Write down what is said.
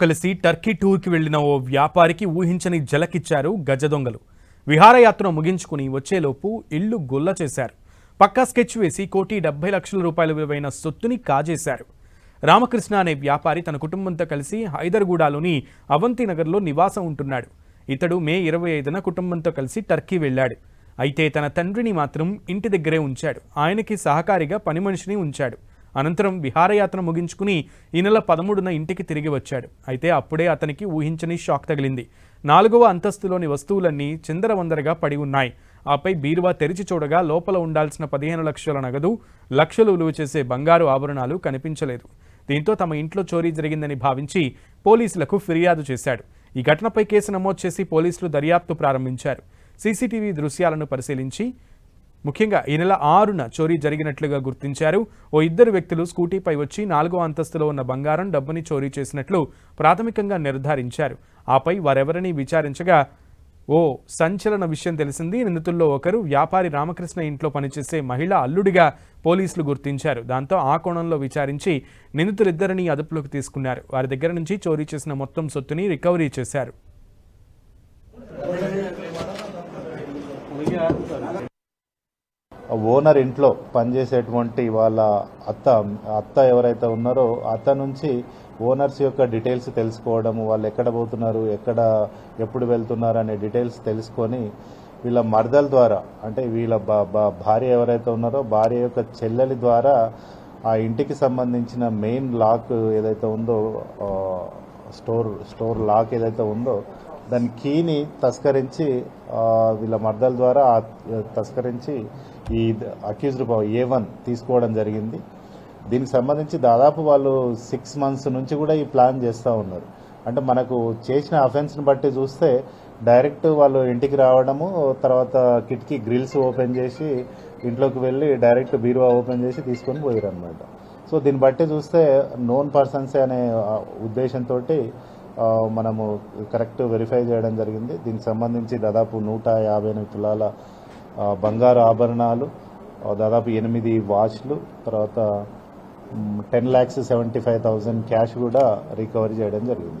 కలిసి టర్కీ టూర్కి వెళ్ళిన ఓ వ్యాపారికి ఊహించని జలకిచ్చారు గజ దొంగలు. విహారయాత్ర ముగించుకుని వచ్చేలోపు ఇల్లు గుల్ల చేశారు. పక్కా స్కెచ్ వేసి కోటి డెబ్బై లక్షల రూపాయల విలువైన సొత్తుని కాజేశారు. రామకృష్ణ అనే వ్యాపారి తన కుటుంబంతో కలిసి హైదర్గూడలోని అవంతినగర్లో నివాసం ఉంటున్నాడు. ఇతడు మే ఇరవై ఐదున కుటుంబంతో కలిసి టర్కీ వెళ్ళాడు. అయితే తన తండ్రిని మాత్రం ఇంటి దగ్గరే ఉంచాడు. ఆయనకి సహకారిగా పని మనిషిని ఉంచాడు. అనంతరం విహారయాత్ర ముగించుకుని ఈ నెల పదమూడున ఇంటికి తిరిగి వచ్చాడు. అయితే అప్పుడే అతనికి ఊహించని షాక్ తగిలింది. నాలుగవ అంతస్తులోని వస్తువులన్నీ చిందరవందరగా పడి ఉన్నాయి. ఆపై బీరువా తెరిచి చూడగా లోపల ఉండాల్సిన పదిహేను లక్షల నగదు లక్షలు విలువ చేసే బంగారు ఆభరణాలు కనిపించలేదు. దీంతో తమ ఇంట్లో చోరీ జరిగిందని భావించి పోలీసులకు ఫిర్యాదు చేశాడు. ఈ ఘటనపై కేసు నమోదు చేసి పోలీసులు దర్యాప్తు ప్రారంభించారు. సీసీటీవీ దృశ్యాలను పరిశీలించి ముఖ్యంగా ఈ నెల ఆరున చోరీ జరిగినట్లుగా గుర్తించారు. ఓ ఇద్దరు వ్యక్తులు స్కూటీపై వచ్చి నాలుగో అంతస్తులో ఉన్న బంగారం డబ్బుని చోరీ చేసినట్లు ప్రాథమికంగా నిర్ధారించారు. ఆపై వారెవరిని విచారించగా ఓ సంచలన విషయం తెలిసింది. నిందితుల్లో ఒకరు వ్యాపారి రామకృష్ణ ఇంట్లో పనిచేసే మహిళ అల్లుడిగా పోలీసులు గుర్తించారు. దాంతో ఆ కోణంలో విచారించి నిందితులిద్దరిని అదుపులోకి తీసుకున్నారు. వారి దగ్గర నుంచి చోరీ చేసిన మొత్తం సొత్తుని రికవరీ చేశారు. ఓనర్ ఇంట్లో పనిచేసేటువంటి వాళ్ళ అత్త అత్త ఎవరైతే ఉన్నారో అత్త నుంచి ఓనర్స్ యొక్క డీటెయిల్స్ తెలుసుకోవడము వాళ్ళు ఎక్కడ పోతున్నారు ఎక్కడ ఎప్పుడు వెళ్తున్నారు అనే డీటెయిల్స్ తెలుసుకొని వీళ్ళ మరదల ద్వారా అంటే వీళ్ళ బా- బా- భార్య ఎవరైతే ఉన్నారో భార్య యొక్క చెల్లెలి ద్వారా ఆ ఇంటికి సంబంధించిన మెయిన్ లాక్ ఏదైతే ఉందో స్టోర్ స్టోర్ లాక్ ఏదైతే ఉందో దాని కీని తస్కరించి వీళ్ళ మర్దల ద్వారా తస్కరించి ఈ అక్యూజ్డ్ ఏ వన్ తీసుకోవడం జరిగింది. దీనికి సంబంధించి దాదాపు వాళ్ళు సిక్స్ మంత్స్ నుంచి కూడా ఈ ప్లాన్ చేస్తూ ఉన్నారు. అంటే మనకు చేసిన అఫెన్స్ని బట్టి చూస్తే డైరెక్ట్ వాళ్ళు ఇంటికి రావడము తర్వాత కిటికీ గ్రిల్స్ ఓపెన్ చేసి ఇంట్లోకి వెళ్ళి డైరెక్ట్ బీరువా ఓపెన్ చేసి తీసుకొని పోయారు అనమాట సో దీన్ని బట్టి చూస్తే నోన్ పర్సన్సే అనే ఉద్దేశంతో మనము కరెక్ట్ వెరిఫై చేయడం జరిగింది. దీనికి సంబంధించి దాదాపు నూట యాభై ఎనిమిది తులాల బంగారు ఆభరణాలు దాదాపు ఎనిమిది వాచ్లు తర్వాత ten lakhs seventy five thousand cash కూడా రికవరీ చేయడం జరిగింది.